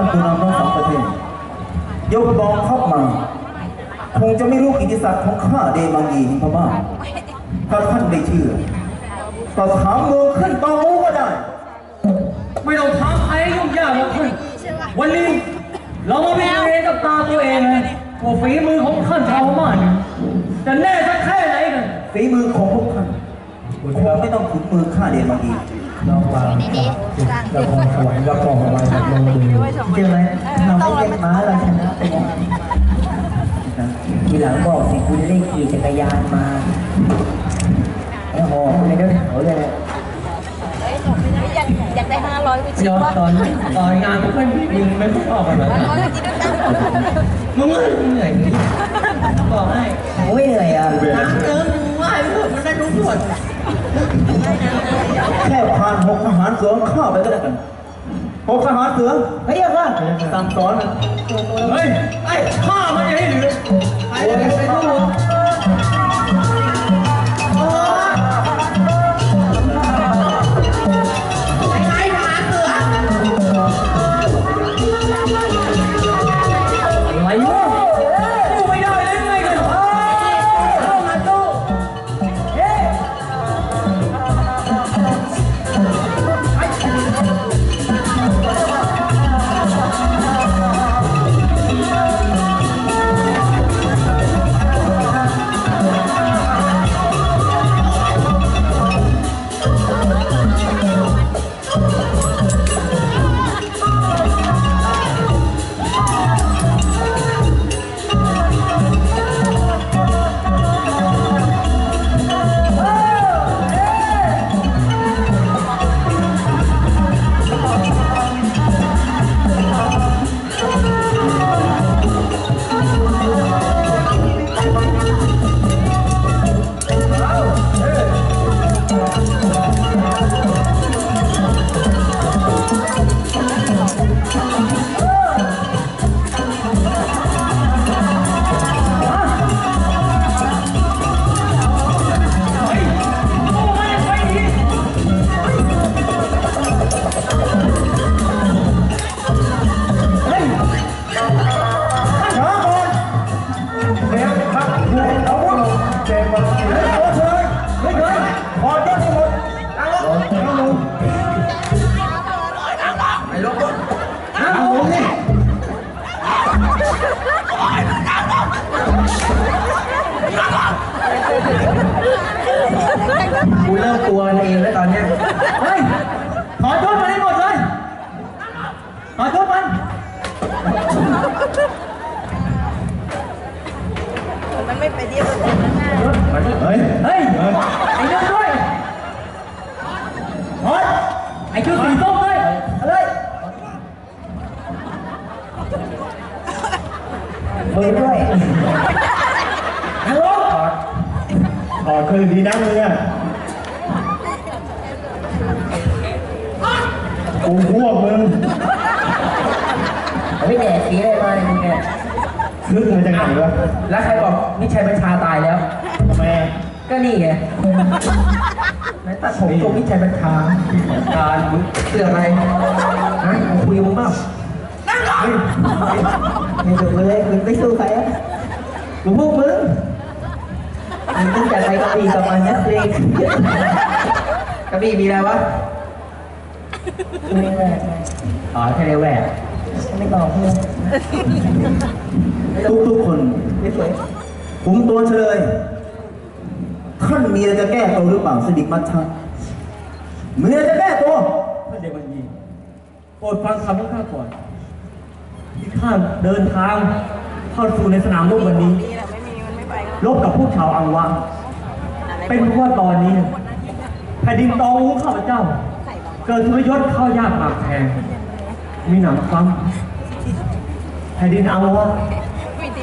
ท่านผู้นำทั้งสองประเทศยกกองทัพมาคงจะไม่รู้กิตติศักดิ์ของข้าเดมังยีหิมพม่าศถ้าท่านไม่เชื่อก็ถามมือขึ้นเตาก็ได้ ไม่ต้องถามใครให้ยุ่งยากหรอกท่านวันนี้เรามาพิจารณากับตาตัวเองนะว่าฝีมือของท่านชาวพม่าเนี่ยจะแน่สักแค่ไหนกันฝีมือของพวกท่านคงไม่ต้องถึงมือข้าเดมังยี ลองวางละครสวรรค์ละครอะไรลงดูเจอไหมเราไม่เล่นม้าเราชนะไปแล้วทีหลังบอกสิคุณเล่นขี่จักรยานมาไอ้หอคุณเลยเดินเขาเลยอยากอยากได้ห้าร้อยไปชิยมอมว่าตอนตอนงานเพื่อนยิงไม่ค่อยออกกันเลยมึงเหนื่อยบอกให้โอ้ยเหนื่อยอะน้ำเติมไหวเพื่อนมันได้รู้ส่วนแค่ผ่านหกทหาร เสือข้าไปก็แล้วกันหกทหารเสือเฮ้ยว่าสั่งสอนเฮ้ยไอ้ข้ามันจะให้เหลือใครจะไอ้ มันไม่ไปเดียวกันนะเฮ้ย เฮ้ย ไอ้เรื่องด้วยถอดไอ้ชุดสีส้มเลยเอาเลยมือด้วยฮัลโหลถอดคืนดีนักเลยอะกูพวกมึง ไม่แดกสีอะไรมาเนี่ยมึงเนี่ย นึกมาจากไหนวะแล้วใครบอกมิชัยบัญชาตายแล้ว ทำไมอะก็นี่ไงไหนตัดผมตรงมิชัยบัญชาการมึงเสื้ออะไรฮะกูคุยกับมึงเปล่าเฮ้ยไม่ถูกเลยมึงไม่สู้ใครอะกูพวกมึงมึงต้องจัดไปกระบี่กับมันนะเพลงกระบี่มีอะไรวะไม่แหวกอ๋อแค่ได้แหวกไม่บอกเพื่อน ทุกทุกๆคนไม่สวยผมตัวเฉลย ท่านมีอะไรจะแก้ตัวหรือเปล่าสดิกมัชชามีอะไรจะแก้ตัว ท่านเดวันยีโปรดฟังคำของข้าก่อน ที่ข้าเดินทางเข้าสู่ในสนามรบวันนี้นี่แหละไม่มีมันไม่ไปกันรบกับพวกชาวอังวะเป็นเพราะว่าตอนนี้แผ่นดินตองของข้าพเจ้าเกิดทุรยศเข้ายากหมากแพงมีหนำซ้ำแผ่นดินอังวะ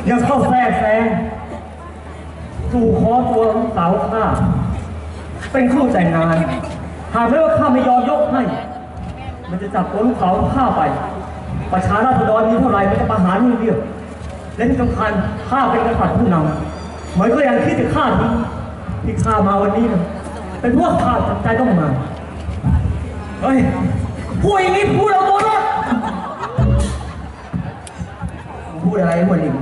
ยังเข้าแทรกแซงสู่ขอตัวลูกสาวข้า เป็นคู่แต่งงาน หากไม่ว่าข้าไม่ยอมยกให้ มันจะจับตัวลูกสาวข้าไป ประชาราษฎรมีเท่าไหร่มันจะประหารให้เดียว และที่สำคัญข้าเป็นกษัตริย์ผู้นำเหมือนก็ยังคิดจะฆ่าทิ้งที่ข้ามาวันนี้นะเป็นพวกข้าจำใจต้องมา เฮ้ยพูดอย่างนี้พูดเอาตัวรอดดอะไรหัวหลิง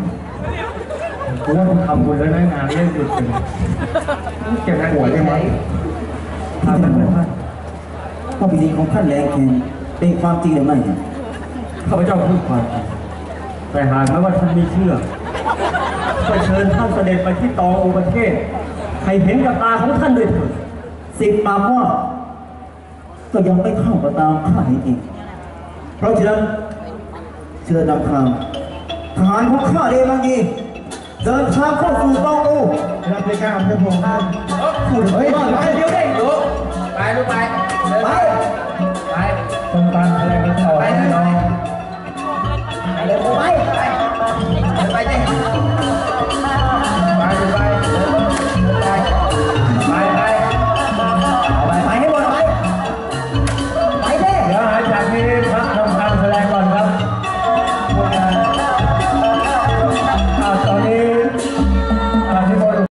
กูว่ามึงทำบุญแล้วนะงานเล่นหยุดไปเลยเก็บหัวได้ไหมทำไปเพื่อนว่าพิธีของท่านแรงแค้นเป็นความจริงหรือไม่ข้าพเจ้าพูดความจริงแต่หากแม้ว่าท่านไม่เชื่อก็เชิญท่านเสด็จไปที่ตองอุประเทศให้เห็นกับตาของท่านด้วยเถิดสิบปากว่าก็ยังไม่เข้ากับตามข้าเห็นเอง เพราะฉะนั้นเชิญนำทางทหารของข้าเดมังยี เดินทางเข้าสู่ต้งอูรับในการเป็นหัวข้นวขุดเฮ้ยไปเดี๋ยวเด้งดูไปดูไปไป ต้องตามอะไรกันต่อไปน้อง